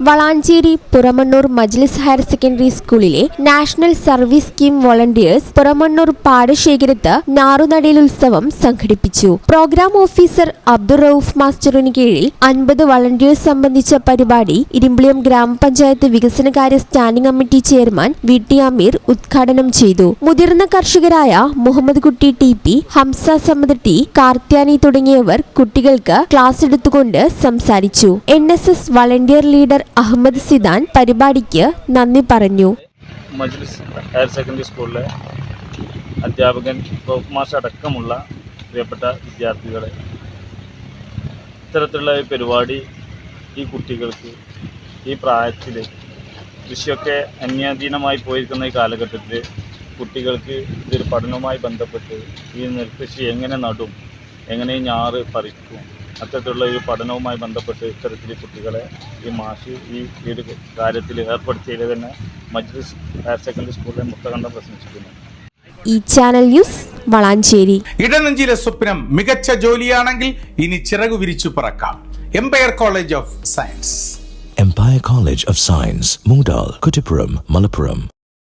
Valanchery Puramannur Majlis higher secondary സ്കൂളിലെ national service scheme volunteers Puramannur പാടശേഖരത്ത് ഞാറുനടയിൽ ഉത്സവം സംഘടിപ്പിച്ചു. പ്രോഗ്രാം ഓഫീസർ അബ്ദുൾ റൌഫ് മാസ്റ്ററിന് കീഴിൽ അൻപത് വളണ്ടിയേഴ്സ് സംബന്ധിച്ച പരിപാടി ഇരുമ്പിളിയം ഗ്രാമപഞ്ചായത്ത് വികസനകാര്യ standing committee chairman V T Ameer ഉദ്ഘാടനം ചെയ്തു. മുതിർന്ന കർഷകരായ Muhammad Kutty T P Hamza Samad T Karthyani തുടങ്ങിയവർ കുട്ടികൾക്ക് ക്ലാസ് എടുത്തുകൊണ്ട് സംസാരിച്ചു. N S S volunteer leader Ahammed Sidan പരിപാടിക്ക് നന്ദി പറഞ്ഞു. മജ്ലിസ് ഹയർ സെക്കൻഡറി സ്കൂളിലെ അധ്യാപകൻ മാഷ് അടക്കമുള്ള പ്രിയപ്പെട്ട വിദ്യാർത്ഥികളെ ഇത്തരത്തിലുള്ള ഈ പരിപാടി ഈ കുട്ടികൾക്ക് ഈ പ്രായത്തിൽ കൃഷിയൊക്കെ അന്യാധീനമായി പോയിരിക്കുന്ന ഈ കാലഘട്ടത്തിൽ കുട്ടികൾക്ക് ഇതൊരു പഠനവുമായി ബന്ധപ്പെട്ട് ഈ നെൽകൃഷി എങ്ങനെ നടും എങ്ങനെ ഞാറ് പറിക്കും അത്തരത്തിലുള്ള ഒരു പഠനവുമായി ബന്ധപ്പെട്ട് ഇത്തരത്തിൽ കുട്ടികളെ ഈ മാഷി ഈ ഒരു കാര്യത്തിൽ ഏർപ്പെടുത്തിയതിൽ തന്നെ മജ്ലിസ് ഹയർ സെക്കൻഡറി സ്കൂളിലെ മുത്തകണ്ഠം പ്രശംസിക്കുന്നു. ഈ ചാനൽ ന്യൂസ് വളാഞ്ചേരി. ഇടനഞ്ചിലെ സ്വപ്നം മികച്ച ജോലിയാണെങ്കിൽ ഇനി ചിറകു വിരിച്ചു പറക്കാം. Empire college of science Empire college of science Moondal, Kuttipuram, Malappuram.